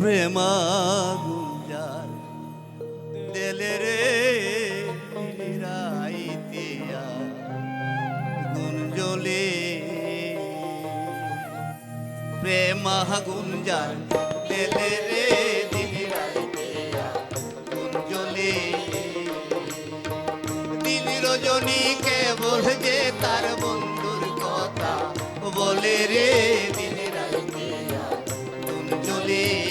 প্রেমা গুঞ্জার দেলে রে রে তার বন্ধুর কথা বলে রে দিন রাইতিয়া গুঞ্জলে।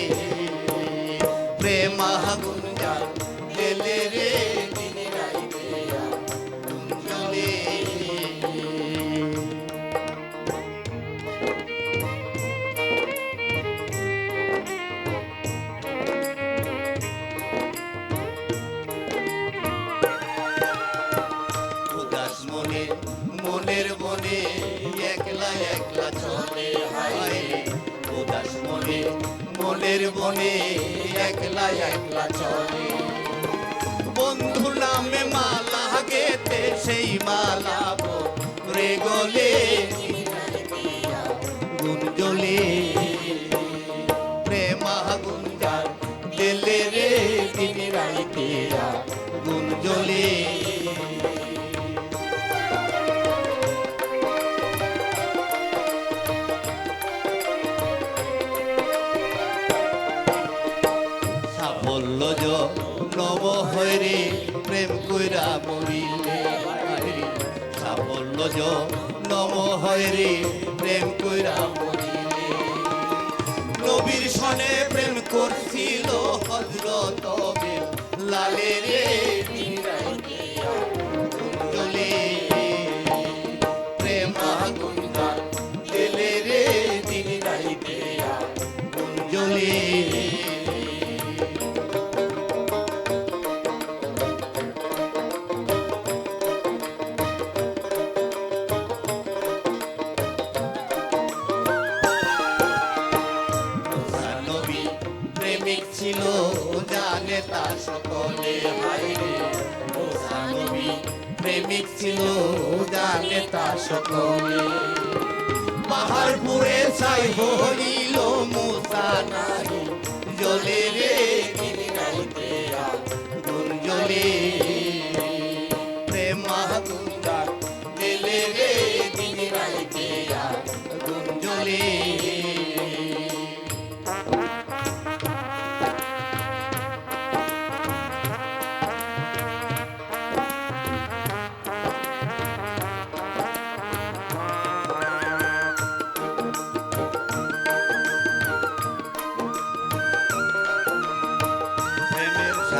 উদাস মনে মনের মনে একলা একলা চলে হায় উদাস মনে মনের মনে একলা সেই মালা রে গলে। গুঞ্জলে প্রেম গুঞ্জার দিলে রে দিন রাইতিয়া গুঞ্জলে। সাফল্য হয় হরে প্রেম কইরা নবীর সনে প্রেম সকলে হাইরে নবী প্রেমিক ছিল জানে তা সকলে। পাহাড়পুরে হইল মুসা নাহি, জলে রে দিন রাইতে গুন জলে গুঞ্জা রে রাইতে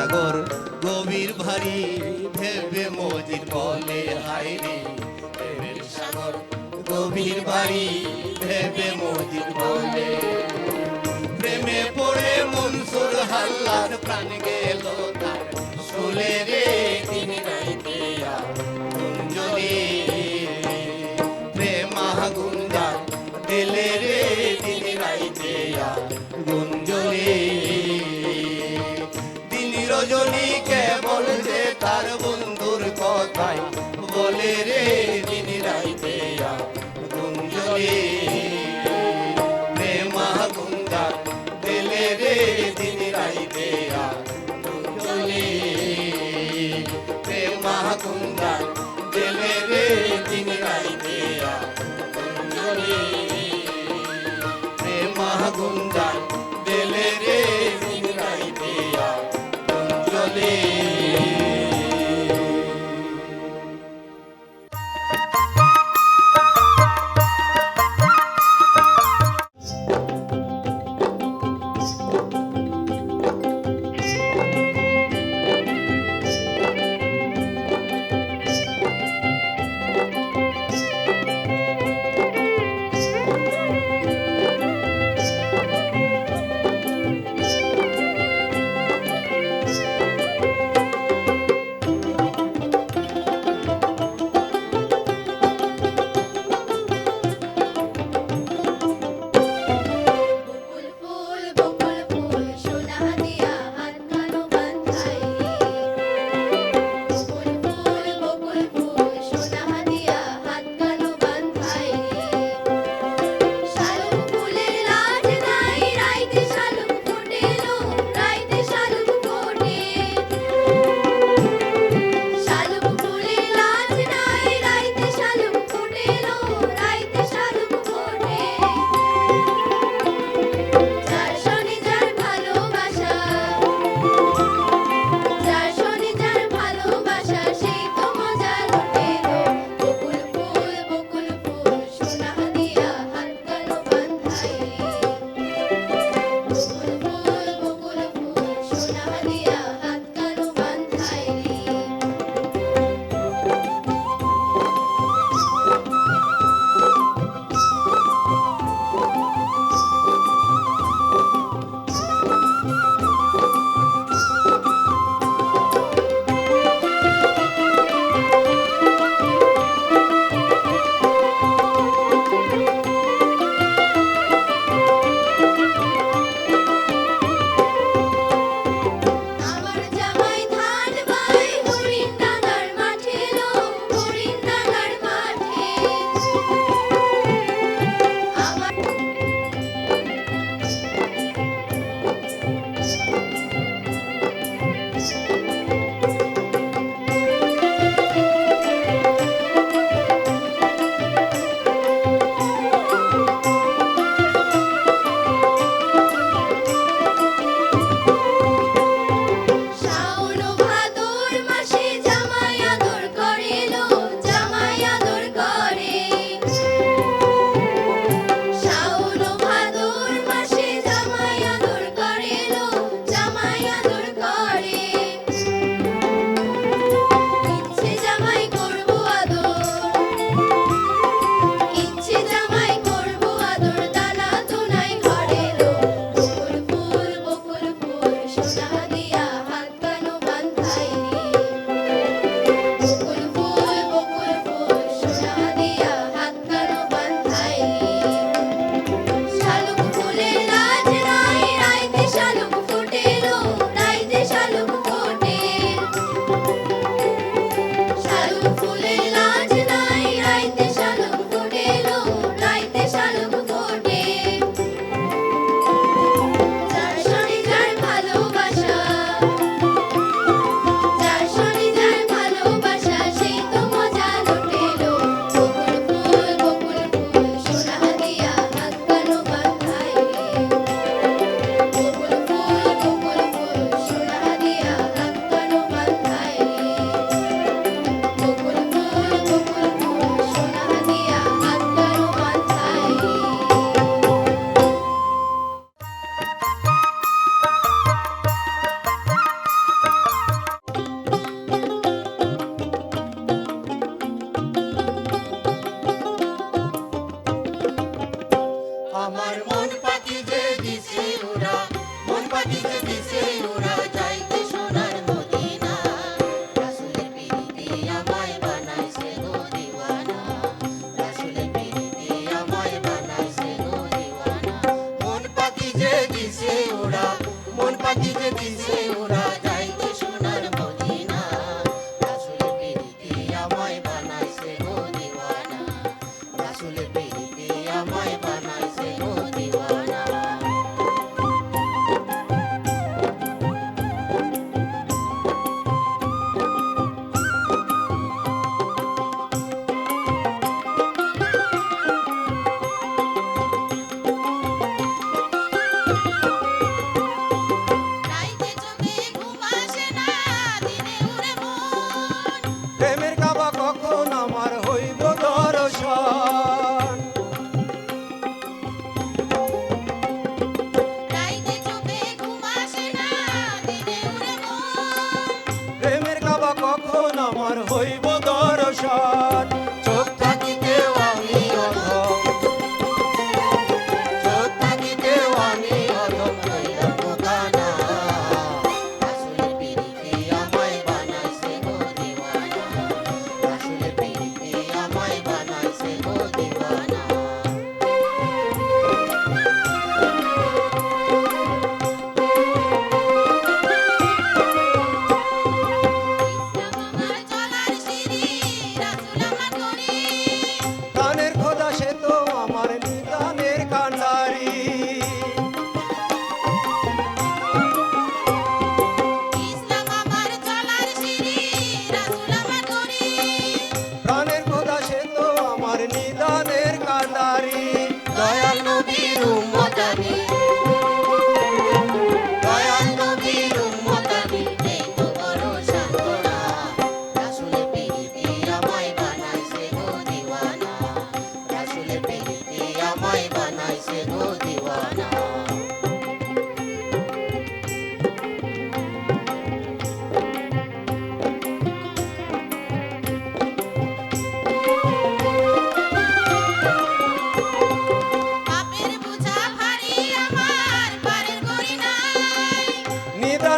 সাগর, গভীর ভারী ভেবে মজির বলে হাইরে প্রেমের সাগর, গভীর ভারী ভেবে মজির বলে। প্রেমে পড়ে মনসুর হাল্লার প্রাণ গেল তার শুলে রে। কেবল যে তার বন্ধুর বলে রে দিন রাইতে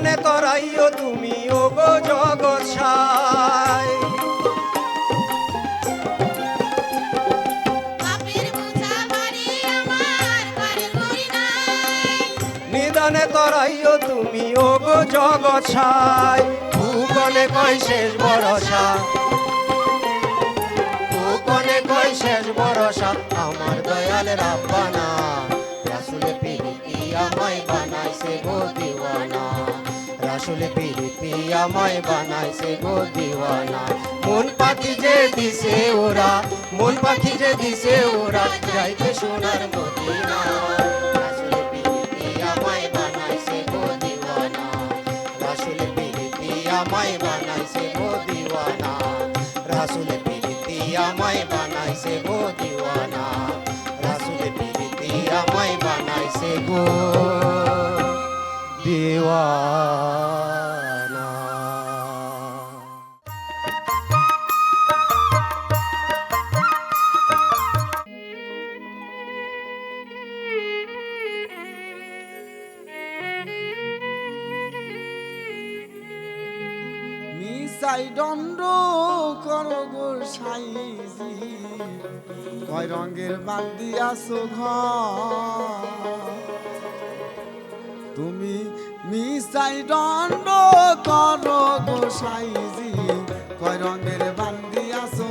নিদানে তরাইও তুমি ও গো জগৎ নিদানে তরাইও তুমি ও গো জগৎ শেষ ভরসা? ভূগণে কই শেষ ভরসা? আমার দয়াল রাব্বানা রাসূলের পিরিতি আমায় বানাইছে গো দিওয়ানা। রাসূলের পিরিতি আমায় বানাইছে গো দিওয়ানা। মন পাখি যে দিছে ওরা মন পাখি যে দিছে ওরা, যাইতে সোনার মদিনা। বানাইছে গো দিওয়ানা। রাসূলের পিরিতি আমায় বানাইছে গো দিওয়ানা। রাসূলের পিরিতি আমায় বানাইছে গো দিওয়ানা। রাসূলের পিরিতি আমায় বানাইছে গো দিওয়ানা। তুমি মিসাই দণ্ড কর গো সাইজি কয় রঙের বান্দি আসো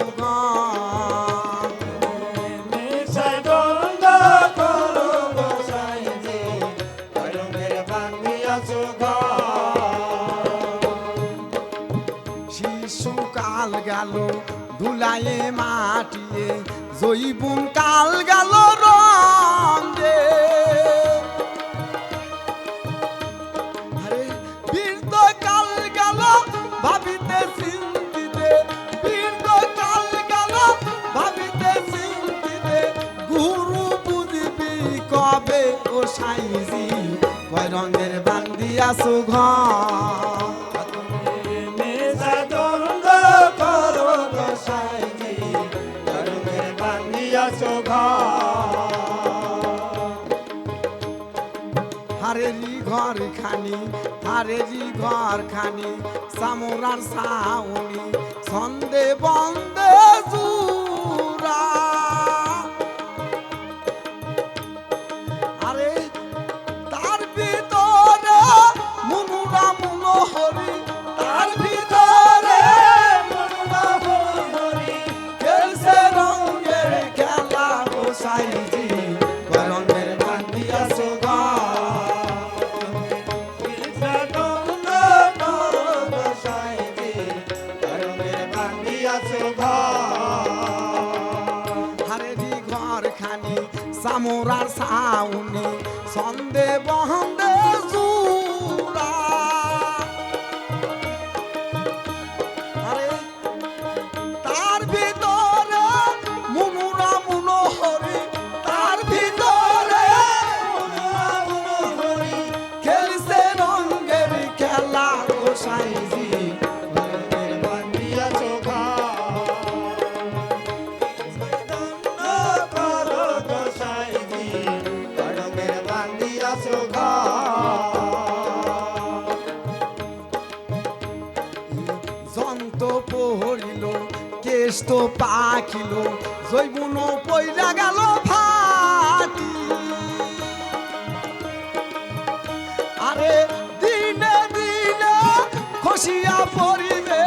শিশুকাল গেল ধুলায়ে মাটিয়ে জৈবুন কাল গেল সাইজি কয় রঙের বান্দি আসো ঘর। হারেরি ঘর। খানি হারেরি ঘর খানি সামরার সাউনি ছন্দে বন্দে জুরা হারেরি ঘর সাউনি সন্দে বহন্দে তো পড়িল কেশ তো পাখিল জৈবুন পইরা গেল ভাতি আরে দিনে দিনে খসিয়া পরিবে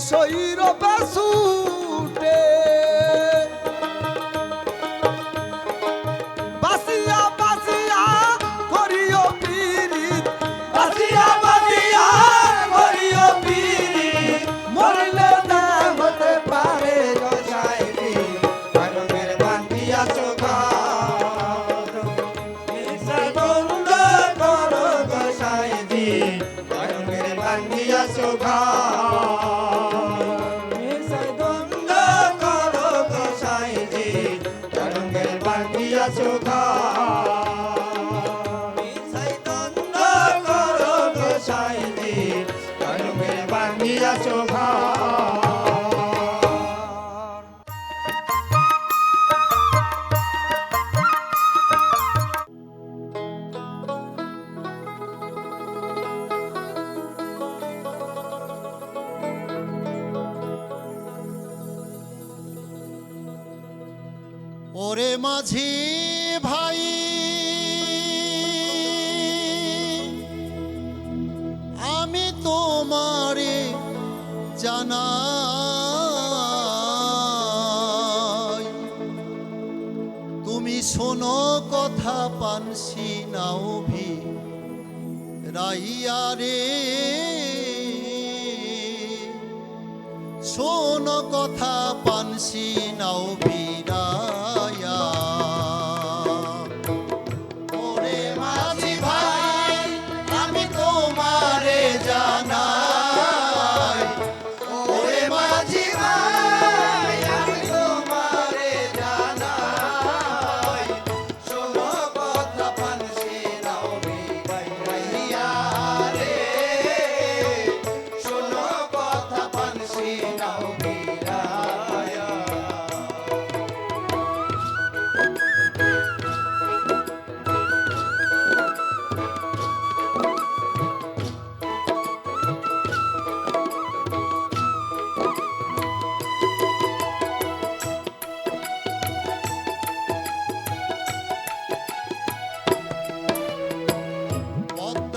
সৈর মাঝে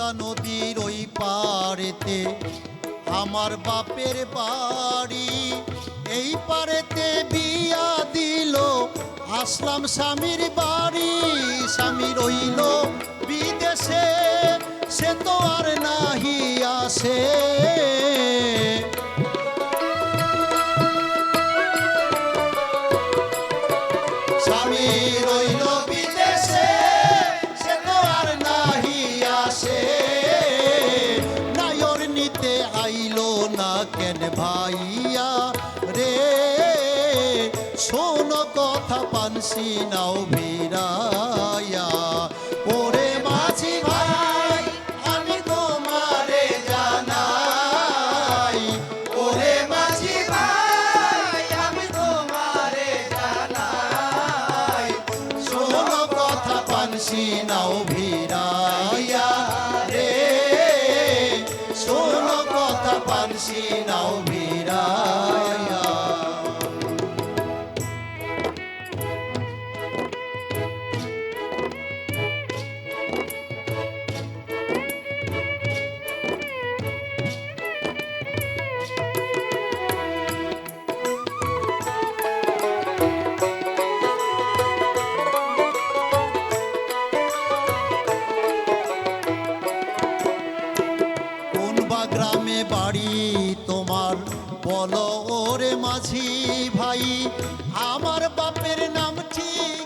গঙ্গা নদীর ওই পারেতে আমার বাপের বাড়ি। এই পারেতে বিয়া দিল, আসলাম স্বামীর বাড়ি। স্বামী রইল বিদেশে, সে তো আর নাহি আসে। কথা পানসি নাও বিরা গ্রামে বাড়ি তোমার। বলো ওরে মাঝি ভাই আমার বাপের নাম ঠিক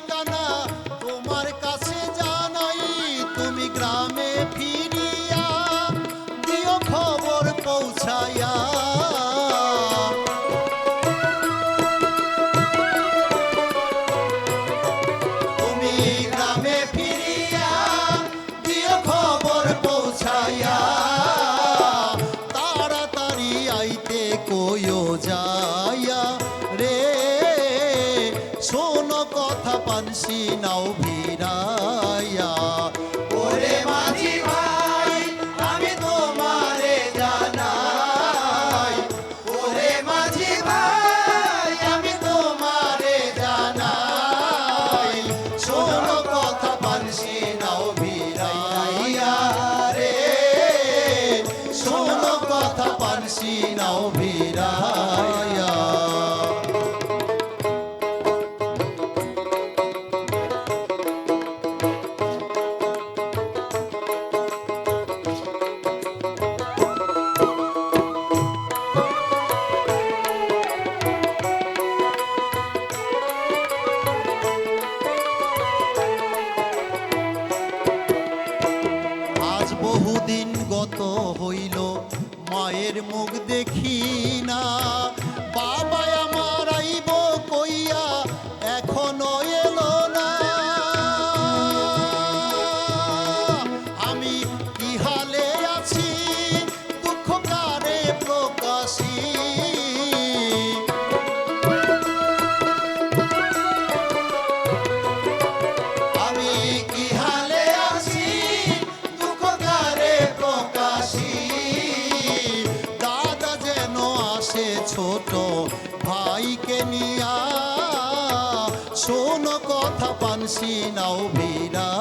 সিনাও বিরা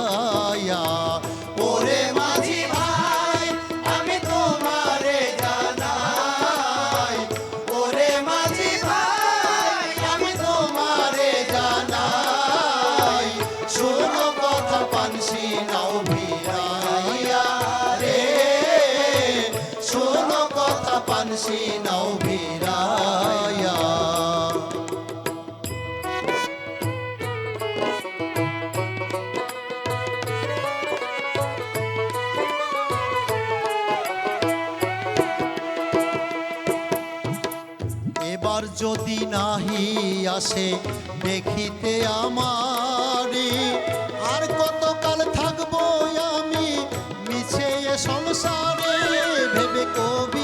নাহি আসে দেখিতে আমারি। আর কতকাল থাকব আমি মিছে সংসারে? ভেবে কবি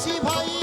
气泡音